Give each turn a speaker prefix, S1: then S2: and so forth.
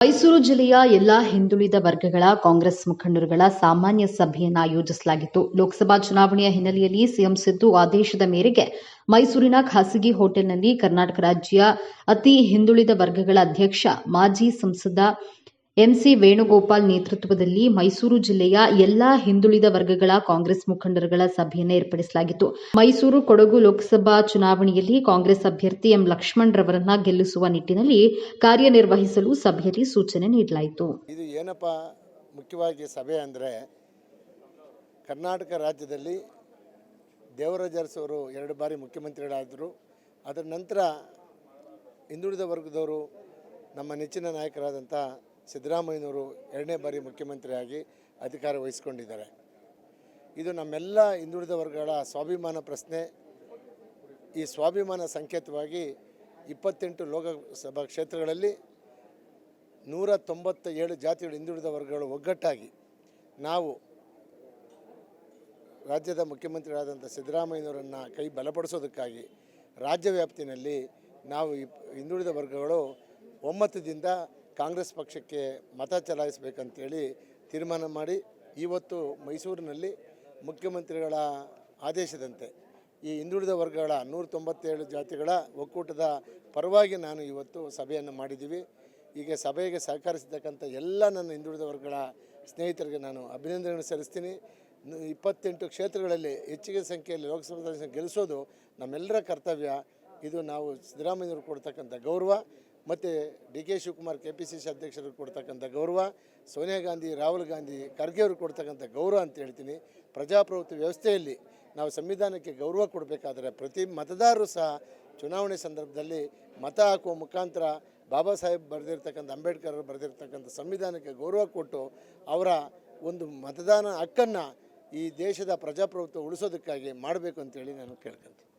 S1: ಮೈಸೂರು ಜಿಲ್ಲೆಯ ಎಲ್ಲಾ ಹಿಂದುಳಿದ ವರ್ಗಗಳ ಕಾಂಗ್ರೆಸ್ ಮುಖಂಡರುಗಳ ಸಾಮಾನ್ಯ ಸಭೆಯನ್ನು ಆಯೋಜಿಸಲಾಗಿತ್ತು. ಲೋಕಸಭಾ ಚುನಾವಣೆಯ ಹಿನ್ನೆಲೆಯಲ್ಲಿ ಸಿಎಂ ಸಿದ್ದು ಆದೇಶದ ಮೇರೆಗೆ ಮೈಸೂರಿನ ಖಾಸಗಿ ಹೋಟೆಲ್ನಲ್ಲಿ ಕರ್ನಾಟಕ ರಾಜ್ಯ ಅತಿ ಹಿಂದುಳಿದ ವರ್ಗಗಳ ಅಧ್ಯಕ್ಷ, ಮಾಜಿ ಸಂಸದ ಎಂಸಿ ವೇಣುಗೋಪಾಲ್ ನೇತೃತ್ವದಲ್ಲಿ ಮೈಸೂರು ಜಿಲ್ಲೆಯ ಎಲ್ಲಾ ಹಿಂದುಳಿದ ವರ್ಗಗಳ ಕಾಂಗ್ರೆಸ್ ಮುಖಂಡರುಗಳ ಸಭೆಯನ್ನು ಏರ್ಪಡಿಸಲಾಗಿತ್ತು. ಮೈಸೂರು ಕೊಡಗು ಲೋಕಸಭಾ ಚುನಾವಣೆಯಲ್ಲಿ ಕಾಂಗ್ರೆಸ್ ಅಭ್ಯರ್ಥಿ ಎಂ ಲಕ್ಷ್ಮಣ್ ರವರನ್ನ ಗೆಲ್ಲಿಸುವ ನಿಟ್ಟಿನಲ್ಲಿ ಕಾರ್ಯನಿರ್ವಹಿಸಲು ಸಭೆಯಲ್ಲಿ ಸೂಚನೆ ನೀಡಲಾಯಿತು.
S2: ಇದು ಏನಪ್ಪ ಮುಖ್ಯವಾಗಿ ಸಭೆ ಅಂದರೆ ಕರ್ನಾಟಕ ರಾಜ್ಯದಲ್ಲಿ ದೇವರಾಜ ಅರಸು ಅವರು ಎರಡು ಬಾರಿ ಮುಖ್ಯಮಂತ್ರಿಗಳಾದರು. ಅದರ ನಂತರ ಹಿಂದುಳಿದ ವರ್ಗದವರು ನಮ್ಮ ನೆಚ್ಚಿನ ನಾಯಕರಾದಂಥ ಸಿದ್ದರಾಮಯ್ಯನವರು ಎರಡನೇ ಬಾರಿ ಮುಖ್ಯಮಂತ್ರಿಯಾಗಿ ಅಧಿಕಾರ ವಹಿಸಿಕೊಂಡಿದ್ದಾರೆ. ಇದು ನಮ್ಮೆಲ್ಲ ಹಿಂದುಳಿದ ವರ್ಗಗಳ ಸ್ವಾಭಿಮಾನ ಪ್ರಶ್ನೆ. ಈ ಸ್ವಾಭಿಮಾನ ಸಂಕೇತವಾಗಿ ಇಪ್ಪತ್ತೆಂಟು ಲೋಕಸಭಾ ಕ್ಷೇತ್ರಗಳಲ್ಲಿ ನೂರ ತೊಂಬತ್ತ ಏಳು ಜಾತಿಗಳ ಹಿಂದುಳಿದ ವರ್ಗಗಳು ಒಗ್ಗಟ್ಟಾಗಿ ನಾವು ರಾಜ್ಯದ ಮುಖ್ಯಮಂತ್ರಿಗಳಾದಂಥ ಸಿದ್ದರಾಮಯ್ಯನವರನ್ನು ಕೈ ಬಲಪಡಿಸೋದಕ್ಕಾಗಿ ರಾಜ್ಯ ವ್ಯಾಪ್ತಿನಲ್ಲಿ ನಾವು ಹಿಂದುಳಿದ ವರ್ಗಗಳು ಒಮ್ಮತದಿಂದ ಕಾಂಗ್ರೆಸ್ ಪಕ್ಷಕ್ಕೆ ಮತ ಚಲಾಯಿಸಬೇಕಂತೇಳಿ ತೀರ್ಮಾನ ಮಾಡಿ ಇವತ್ತು ಮೈಸೂರಿನಲ್ಲಿ ಮುಖ್ಯಮಂತ್ರಿಗಳ ಆದೇಶದಂತೆ ಈ ಹಿಂದುಳಿದ ವರ್ಗಗಳ ನೂರ ತೊಂಬತ್ತೇಳು ಜಾತಿಗಳ ಒಕ್ಕೂಟದ ಪರವಾಗಿ ನಾನು ಇವತ್ತು ಸಭೆಯನ್ನು ಮಾಡಿದ್ದೀವಿ. ಈಗ ಸಭೆಗೆ ಸಹಕರಿಸತಕ್ಕಂಥ ಎಲ್ಲ ನನ್ನ ಹಿಂದುಳಿದ ವರ್ಗಗಳ ಸ್ನೇಹಿತರಿಗೆ ನಾನು ಅಭಿನಂದನೆ ಸಲ್ಲಿಸ್ತೀನಿ. ಇಪ್ಪತ್ತೆಂಟು ಕ್ಷೇತ್ರಗಳಲ್ಲಿ ಹೆಚ್ಚಿಗೆ ಸಂಖ್ಯೆಯಲ್ಲಿ ಲೋಕಸಭಾ ಗೆಲ್ಲಿಸೋದು ನಮ್ಮೆಲ್ಲರ ಕರ್ತವ್ಯ. ಇದು ನಾವು ಸಿದ್ದರಾಮಯ್ಯವರು ಕೊಡ್ತಕ್ಕಂಥ ಗೌರವ. ಮತ್ತು D K Shivakumar K P C C ಅಧ್ಯಕ್ಷರು ಕೊಡ್ತಕ್ಕಂಥ ಗೌರವ, ಸೋನಿಯಾ ಗಾಂಧಿ, ರಾಹುಲ್ ಗಾಂಧಿ ಖರ್ಗೆ ಅವರು ಕೊಡ್ತಕ್ಕಂಥ ಗೌರವ ಅಂತ ಹೇಳ್ತೀನಿ. ಪ್ರಜಾಪ್ರಭುತ್ವ ವ್ಯವಸ್ಥೆಯಲ್ಲಿ ನಾವು ಸಂವಿಧಾನಕ್ಕೆ ಗೌರವ ಕೊಡಬೇಕಾದ್ರೆ ಪ್ರತಿ ಮತದಾರರು ಸಹ ಚುನಾವಣೆ ಸಂದರ್ಭದಲ್ಲಿ ಮತ ಹಾಕುವ ಮುಖಾಂತರ ಬಾಬಾ ಸಾಹೇಬ್ ಬರೆದಿರ್ತಕ್ಕಂಥ, ಅಂಬೇಡ್ಕರ್ ಅವರು ಬರೆದಿರ್ತಕ್ಕಂಥ ಸಂವಿಧಾನಕ್ಕೆ ಗೌರವ ಕೊಟ್ಟು ಅವರ ಒಂದು ಮತದಾನ ಹಕ್ಕನ್ನು ಈ ದೇಶದ ಪ್ರಜಾಪ್ರಭುತ್ವ ಉಳಿಸೋದಕ್ಕಾಗಿ ಮಾಡಬೇಕು ಅಂತೇಳಿ ನಾನು ಕೇಳ್ಕೊಂತೀನಿ.